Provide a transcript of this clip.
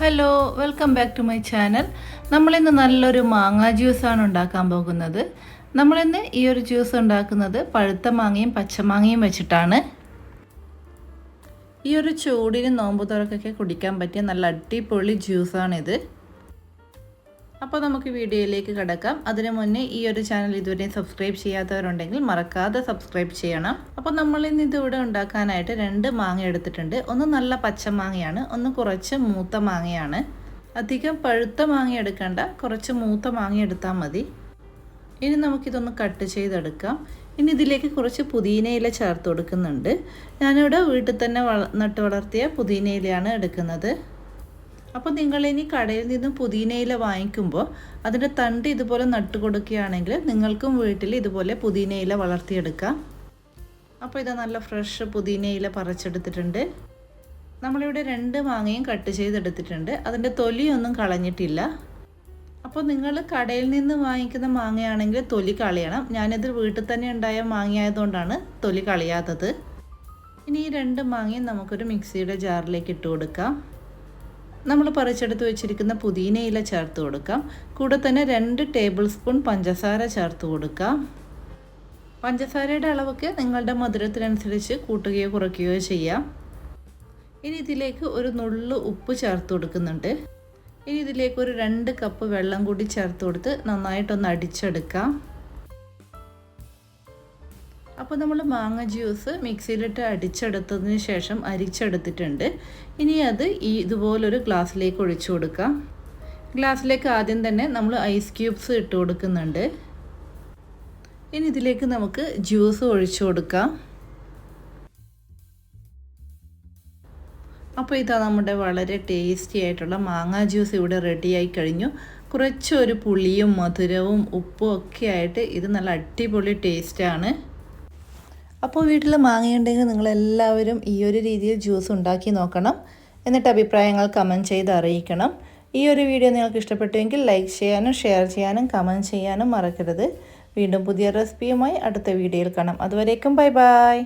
Hello welcome back to my channel നമ്മളിന്ന് നല്ലൊരു മാങ്ങ ജ്യൂസാണ് ഉണ്ടാക്കാൻ പോകുന്നത്. നമ്മളിന്ന് ഈ ഒരു ജ്യൂസ് ഉണ്ടാക്കുന്നത് പഴുത്ത മാങ്ങയും പച്ചമാങ്ങയും വെച്ചിട്ടാണ്. ഈ ഒരു ചൂടിന് നോമ്പ് തുറക്കൊക്കെ കുടിക്കാൻ പറ്റിയ നല്ല അടിപൊളി ജ്യൂസാണിത് അപ്പോൾ നമുക്ക് വീഡിയോയിലേക്ക് കിടക്കാം. അതിനു മുന്നേ ഈ ഒരു ചാനൽ ഇതുവരെയും സബ്സ്ക്രൈബ് ചെയ്യാത്തവരുണ്ടെങ്കിൽ മറക്കാതെ സബ്സ്ക്രൈബ് ചെയ്യണം. അപ്പോൾ നമ്മൾ ഇന്ന് ഇതിവിടെ ഉണ്ടാക്കാനായിട്ട് രണ്ട് മാങ്ങ എടുത്തിട്ടുണ്ട്. ഒന്ന് നല്ല പച്ച മാങ്ങയാണ് ഒന്ന് കുറച്ച് മൂത്ത മാങ്ങയാണ്. അധികം പഴുത്ത മാങ്ങ എടുക്കേണ്ട കുറച്ച് മൂത്ത മാങ്ങ എടുത്താൽ മതി. ഇനി നമുക്കിതൊന്ന് കട്ട് ചെയ്തെടുക്കാം. ഇനി ഇതിലേക്ക് കുറച്ച് പുതിനയില ചേർത്ത് കൊടുക്കുന്നുണ്ട്. ഞാനിവിടെ വീട്ടിൽ തന്നെ വള നട്ട് വളർത്തിയ പുതിനയിലയാണ് എടുക്കുന്നത്. അപ്പോൾ ഇനി കടയിൽ നിന്നും പുതിനയില വാങ്ങിക്കുമ്പോൾ അതിന്റെ തണ്ട് ഇതുപോലെ നട്ട് കൊടുക്കുകയാണെങ്കിൽ നിങ്ങൾക്കും വീട്ടിൽ ഇതുപോലെ പുതിനയില വളർത്തിയെടുക്കാം. അപ്പോൾ ഇതാ നല്ല ഫ്രഷ് പുതിനയില പറിച്ചെടുത്തിട്ടുണ്ട്. നമ്മളിവിടെ രണ്ട് മാങ്ങയും കട്ട് ചെയ്തെടുത്തിട്ടുണ്ട്. അതിന്റെ തൊലിയൊന്നും കളഞ്ഞിട്ടില്ല. അപ്പോൾ നിങ്ങൾ കടയിൽ നിന്ന് വാങ്ങിക്കുന്ന മാങ്ങയാണെങ്കിൽ തൊലി കളയണം. ഞാനിത് വീട്ടിൽ തന്നെ ഉണ്ടായ മാങ്ങയായതുകൊണ്ടാണ് തൊലി കളയാത്തത്. ഇനി ഈ രണ്ട് മാങ്ങയും നമുക്കൊരു മിക്സിയുടെ ജാറിലേക്ക് ഇട്ട് കൊടുക്കാം നമ്മൾ പറിച്ചെടുത്ത് വെച്ചിരിക്കുന്ന പുതിനയില ചേർത്ത് കൊടുക്കാം. കൂടെ തന്നെ രണ്ട് ടേബിൾ സ്പൂൺ പഞ്ചസാര ചേർത്ത് കൊടുക്കാം. പഞ്ചസാരയുടെ അളവൊക്കെ നിങ്ങളുടെ മധുരത്തിനനുസരിച്ച് കൂട്ടുകയോ കുറയ്ക്കുകയോ ചെയ്യാം. ഇനി ഇതിലേക്ക് ഒരു നുള്ളു ഉപ്പ് ചേർത്ത് കൊടുക്കുന്നുണ്ട്. ഇനി ഇതിലേക്ക് ഒരു രണ്ട് കപ്പ് വെള്ളം കൂടി ചേർത്ത് കൊടുത്ത് നന്നായിട്ടൊന്ന് അടിച്ചെടുക്കാം. അപ്പോൾ നമ്മൾ മാങ്ങ ജ്യൂസ് മിക്സിയിലിട്ട് അടിച്ചെടുത്തതിന് ശേഷം അരിച്ചെടുത്തിട്ടുണ്ട്. ഇനി അത് ഈ ഇതുപോലൊരു ഗ്ലാസ്സിലേക്ക് ഒഴിച്ചു കൊടുക്കാം. ഗ്ലാസ്സിലേക്ക് ആദ്യം തന്നെ നമ്മൾ ഐസ് ക്യൂബ്സ് ഇട്ട് കൊടുക്കുന്നുണ്ട്. ഇനി ഇതിലേക്ക് നമുക്ക് ജ്യൂസ് ഒഴിച്ചു കൊടുക്കാം. അപ്പോൾ ഇതാ നമ്മുടെ വളരെ ടേസ്റ്റി ആയിട്ടുള്ള മാങ്ങ ജ്യൂസ് ഇവിടെ റെഡിയായി കഴിഞ്ഞു. കുറച്ചൊരു പുളിയും മധുരവും ഉപ്പും ഒക്കെ ആയിട്ട് ഇത് നല്ല അടിപൊളി ടേസ്റ്റാണ് അപ്പോൾ വീട്ടിൽ മാങ്ങയുണ്ടെങ്കിൽ നിങ്ങളെല്ലാവരും ഈ ഒരു രീതിയിൽ ജ്യൂസ് ഉണ്ടാക്കി നോക്കണം. എന്നിട്ട് അഭിപ്രായങ്ങൾ കമന്റ് ചെയ്ത് അറിയിക്കണം. ഈ ഒരു വീഡിയോ നിങ്ങൾക്ക് ഇഷ്ടപ്പെട്ടുവെങ്കിൽ ലൈക്ക് ചെയ്യാനും ഷെയർ ചെയ്യാനും കമന്റ് ചെയ്യാനും മറക്കരുത്. വീണ്ടും പുതിയ റെസിപ്പിയുമായി അടുത്ത വീഡിയോയിൽ കാണാം. അതുവരേക്കും ബൈ ബൈ